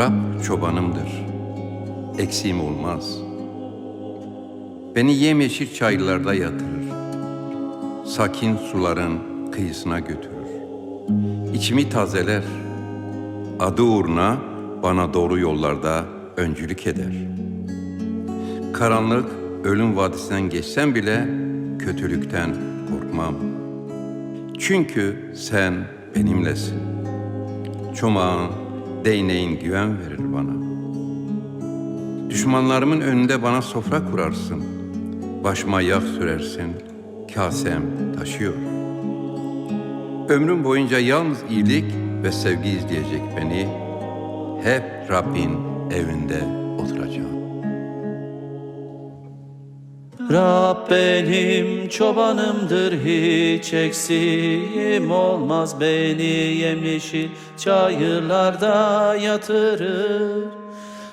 Rab çobanımdır. Eksiğim olmaz. Beni yemyeşil çayırlarda yatırır. Sakin suların kıyısına götürür. İçimi tazeler. Adı uğruna bana doğru yollarda öncülük eder. Karanlık ölüm vadisinden geçsem bile kötülükten korkmam. Çünkü sen benimlesin. Çomağın, değneğin güven verir bana. Düşmanlarımın önünde bana sofra kurarsın. Başıma yağ sürersin, kasem taşıyor. Ömrüm boyunca yalnız iyilik ve sevgi izleyecek beni. Hep Rabbin evinde oturacağım. Rab benim çobanımdır hiç eksiğim olmaz. Beni yemyeşil çayırlarda yatırır.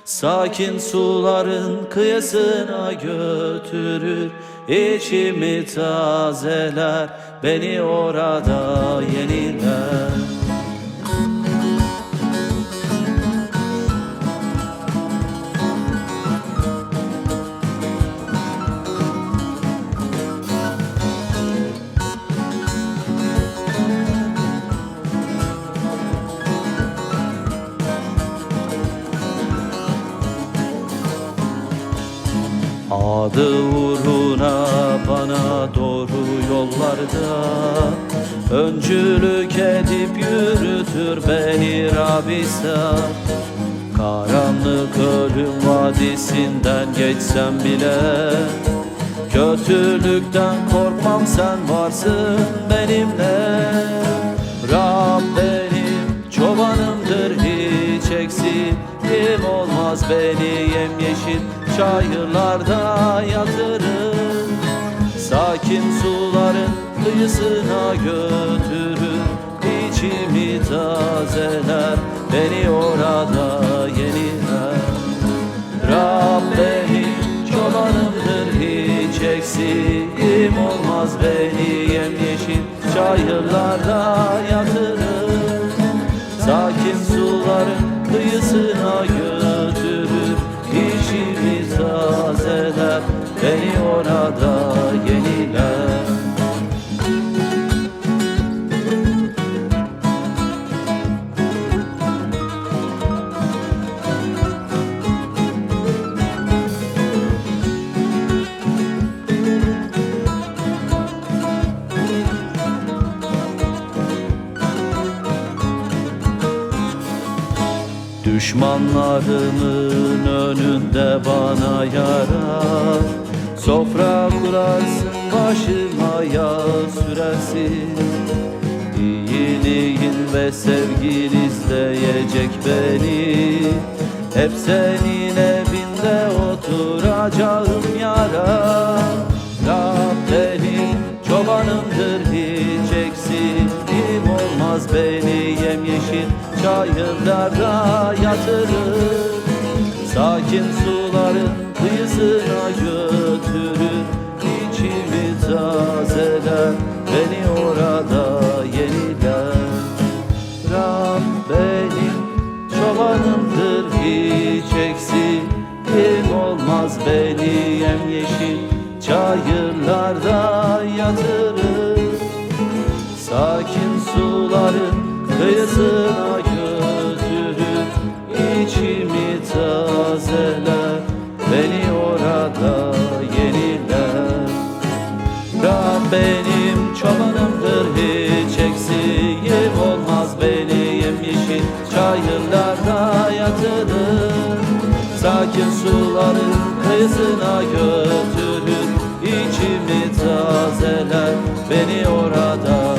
Sakin suların kıyısına götürür. İçimi tazeler beni orada yeniler Adı uğruna bana doğru yollarda. Öncülük edip yürütür beni Rabisa. Karanlık ölüm vadisinden geçsem bile Kötülükten korkmam sen varsın benimle. Rab benim çobanımdır hiç eksiğim olmaz. Beni yemyeşil çayırlarda yatırır Sakin suların kıyısına götürür. İçimi tazeler beni orada yeniler. Rab benim çobanımdır hiç eksiğim olmaz. Beni yemyeşil çayırlarda yatırır. Sakin suların kıyısına götürür İçimi tazeler beni orada yeniler Düşmanlarımın önünde bana yarar Sofra kurarsın başıma yağ sürersin. İyiliğin ve sevgin izleyecek beni. Hep senin evinde oturacağım yara yemyeşil çayırlarda yatırır. Sakin suların kıyısına götürür. İçimi tazeler beni orada yeniler Rab benim çobanımdır hiç eksiğim olmaz Beni yemyeşil çayırlarda yatırır. Sakin suların kıyısına tazeler beni orada yeniler. Rab benim çobanımdır hiç eksiğim olmaz. Beni yemyeşil çayırlarda yatırır Sakin suların kıyısına götürür. İçimi tazeler beni orada